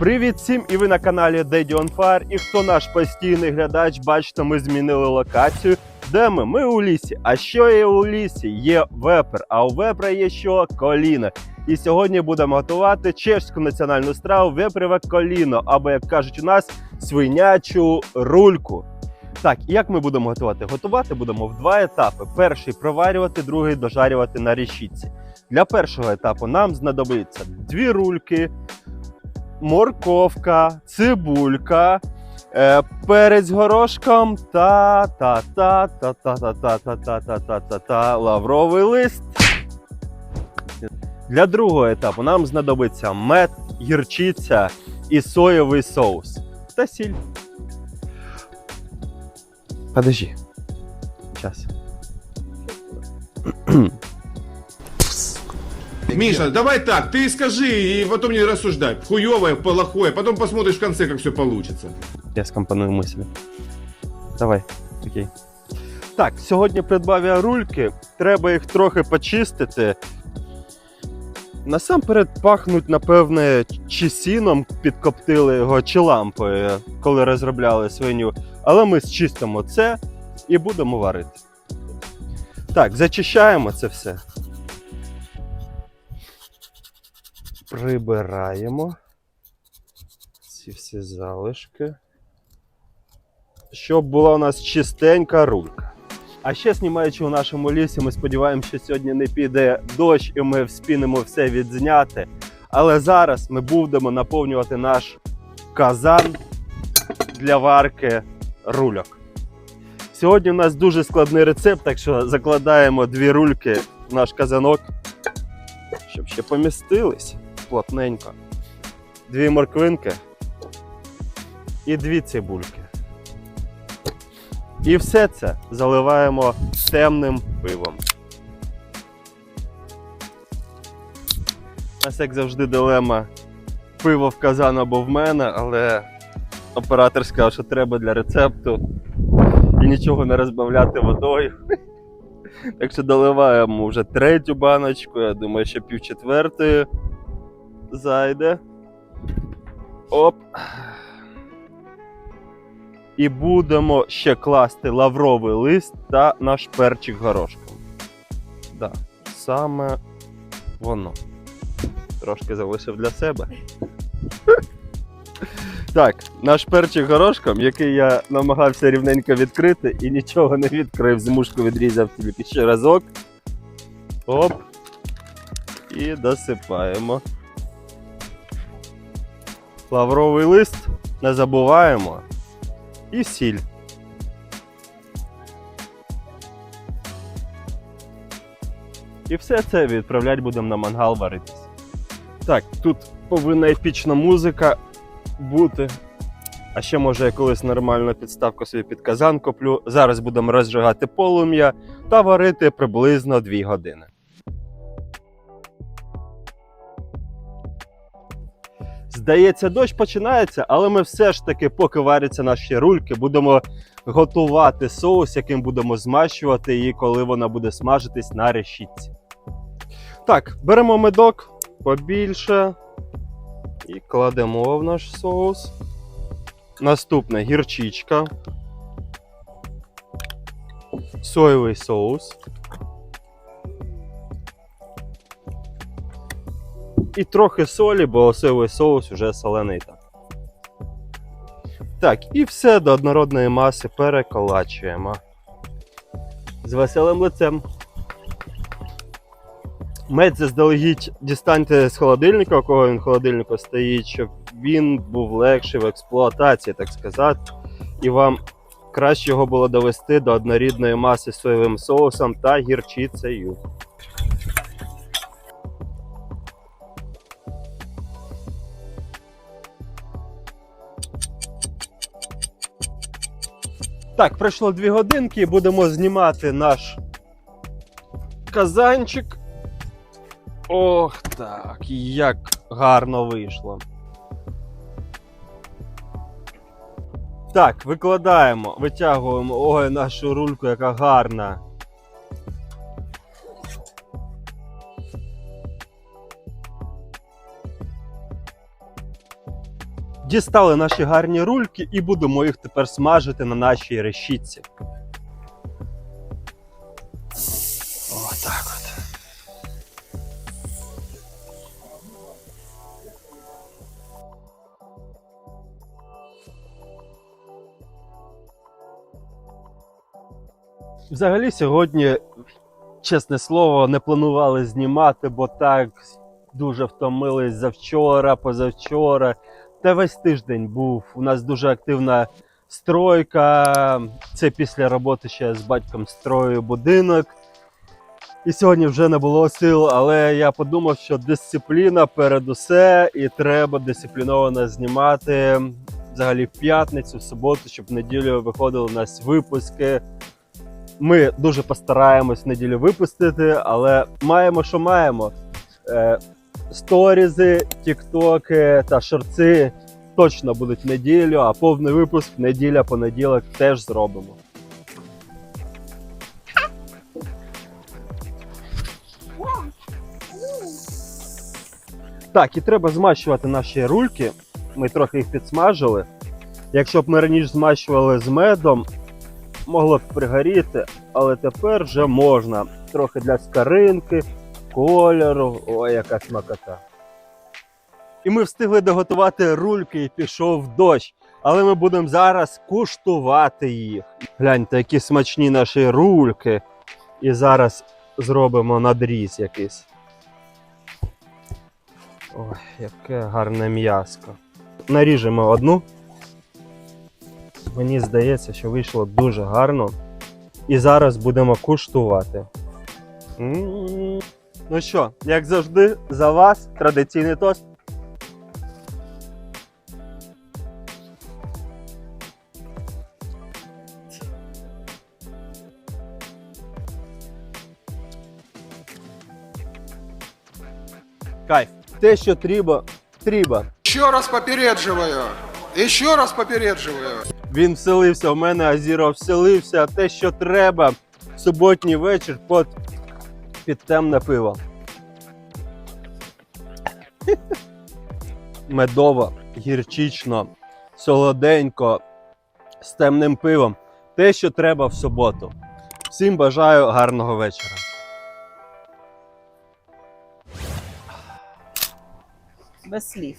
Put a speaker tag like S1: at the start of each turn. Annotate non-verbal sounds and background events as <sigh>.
S1: Привіт всім! І ви на каналі Daddy on Fire. І хто наш постійний глядач, бачите, ми змінили локацію. Де ми? Ми у лісі. А що є у лісі? Є вепер, а у вепра є що? Коліно. І сьогодні будемо готувати чешську національну страву вепреве коліно, або як кажуть у нас, свинячу рульку. Так, як ми будемо готувати? Готувати будемо в два етапи: перший проварювати, другий дожарювати на решітці. Для першого етапу нам знадобиться дві рульки, морковка, цибулька, е, перець горошком та та та та та та та та та та та та та лавровий лист. Для другого етапу нам знадобиться мед, гірчиця і соєвий соус та сіль. Подожди. Сейчас.
S2: Миша, давай так, ты скажи и потом не рассуждай. Хуевое, плохое, потом посмотришь в конце, как все получится.
S1: Я скомпоную мислі. Давай, окей. Так, сьогодні придбав я рульки. Треба їх трохи почистити. Насамперед пахнуть, напевне, чи сіном підкоптили його, чи лампою, коли розробляли свиню. Але ми зчистимо це і будемо варити. Так, зачищаємо це все. Прибираємо ці всі залишки щоб була у нас чистенька рулька. А ще знімаючи у нашому лісі, ми сподіваємося, що сьогодні не піде дощ і ми вспінемо все відзняти. Але зараз ми будемо наповнювати наш казан для варки рульок. Сьогодні у нас дуже складний рецепт, так що закладаємо дві рульки в наш казанок, щоб ще помістились плотненько. Дві морквинки і дві цибульки. І все це заливаємо темним пивом. У нас, як завжди, дилема пиво в казан або в мене, але оператор сказав, що треба для рецепту і нічого не розбавляти водою. <laughs> Так що доливаємо вже третю баночку, я думаю, що пів четвертої зайде. Оп і будемо ще класти лавровий лист та наш перчик горошком. Да, саме воно. Трошки залишив для себе. Так, наш перчик горошком, який я намагався рівненько відкрити і нічого не відкрив, змушку відрізав тільки ще разок. Оп. І досипаємо. Лавровий лист не забуваємо і сіль. І все це відправляти будемо на мангал варитись. Так, тут повинна епічна музика бути. А ще може я колись нормальну підставку собі під казан коплю. Зараз будемо розжигати полум'я та варити приблизно 2 години. Здається, дощ починається, але ми все ж таки, поки варяться наші рульки, будемо готувати соус, яким будемо змащувати її, коли вона буде смажитись на решітці. Так, беремо медок побільше і кладемо в наш соус. Наступне гірчичка, соєвий соус. І трохи солі, бо соєвий соус вже солений так. Так, і все до однородної маси переколачуємо. З веселим лицем. Мед заздалегідь дістаньте з холодильника, у кого він в холодильнику стоїть, щоб він був легший в експлуатації, так сказати. І вам краще його було довести до однорідної маси з соєвим соусом та гірчицею. Так, пройшло дві годинки, будемо знімати наш казанчик. Ох, так, як гарно вийшло. Так, викладаємо, витягуємо ой, нашу рульку, яка гарна. Дістали наші гарні рульки і будемо їх тепер смажити на нашій решітці. Отак от. Взагалі сьогодні, чесне слово, не планували знімати, бо так дуже втомились завчора, позавчора. Та весь тиждень був. У нас дуже активна стройка. Це після роботи ще з батьком строю будинок. І сьогодні вже не було сил, але я подумав, що дисципліна перед усе, і треба дисципліновано знімати взагалі в п'ятницю, в суботу, щоб в неділю виходили у нас випуски. Ми дуже постараємось в неділю випустити, але маємо, що маємо. Сторізи, тіктоки та шорти точно будуть неділю, а повний випуск неділя, понеділок теж зробимо. Так, і треба змащувати наші рульки. Ми трохи їх підсмажили. Якщо б ми раніше змащували з медом, могло б пригоріти, але тепер вже можна. Трохи для скаринки, кольору. Ой, яка смакота. І ми встигли доготувати рульки і пішов дощ. Але ми будемо зараз куштувати їх. Гляньте, які смачні наші рульки. І зараз зробимо надріз якийсь. Ой, яке гарне м'яско. Наріжемо одну. Мені здається, що вийшло дуже гарно. І зараз будемо куштувати. М. Ну що, як завжди, за вас традиційний тост. Кайф. Те, що треба, треба.
S3: Еще раз попередживаю. Еще раз попередживаю.
S1: Він вселився в мене, а Зіро вселився. Те, що треба. в Суботній вечір під, під темне пиво. <laughs> Медово, гірчично, солоденько, з темним пивом. Те, що треба в суботу. Всім бажаю гарного вечора.
S4: Без слів.